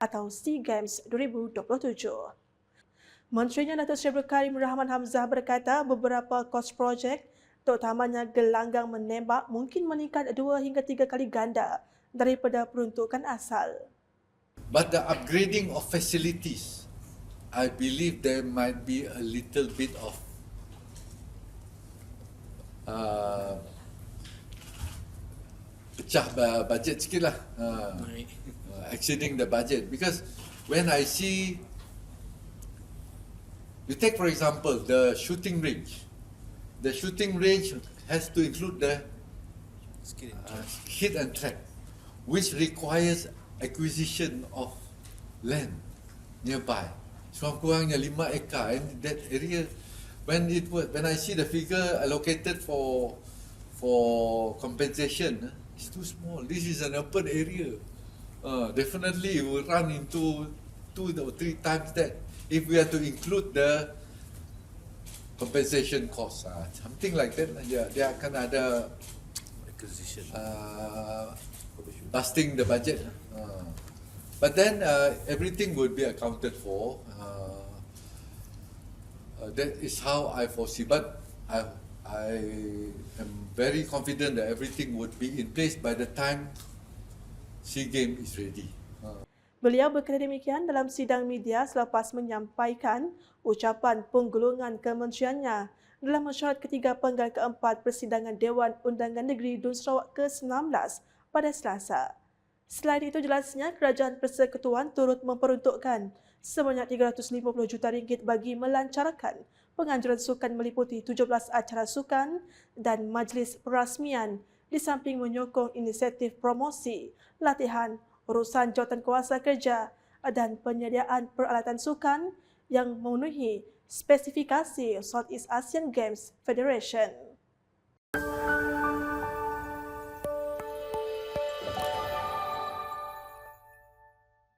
atau SEA Games 2027. Menterinya Datuk Seri Karim Rahman Hamzah berkata beberapa kos projek terutamanya gelanggang menembak mungkin meningkat dua hingga tiga kali ganda daripada peruntukan asal. But the upgrading of facilities, I believe there might be a little bit of uh, pecah budget sikit lah. Uh, exceeding the budget. Because when I see, you take for example the shooting range. The shooting range has to include the uh, hit and track, which requires acquisition of land nearby. Sekurang kurangnya 5 ekar and that area when it was when I see the figure allocated for for compensation uh, it's too small. This is an open area. Uh, definitely it will run into two or three times that if we are to include the compensation costs, Uh, something like that. Dia, dia akan ada acquisition. uh, busting the budget. Uh, but then uh, everything would be accounted for. Uh, uh, that is how I foresee. But I, I am very confident that everything would be in place by the time SEA Game is ready. Beliau berkata demikian dalam sidang media selepas menyampaikan ucapan penggulungan kementeriannya dalam mesyuarat ketiga penggal keempat persidangan Dewan Undangan Negeri Dun Sarawak ke-19 pada Selasa. Selain itu jelasnya kerajaan persekutuan turut memperuntukkan sebanyak 350 juta ringgit bagi melancarkan penganjuran sukan meliputi 17 acara sukan dan majlis perasmian di samping menyokong inisiatif promosi, latihan, urusan jawatan kuasa kerja dan penyediaan peralatan sukan yang memenuhi spesifikasi Southeast Asian Games Federation.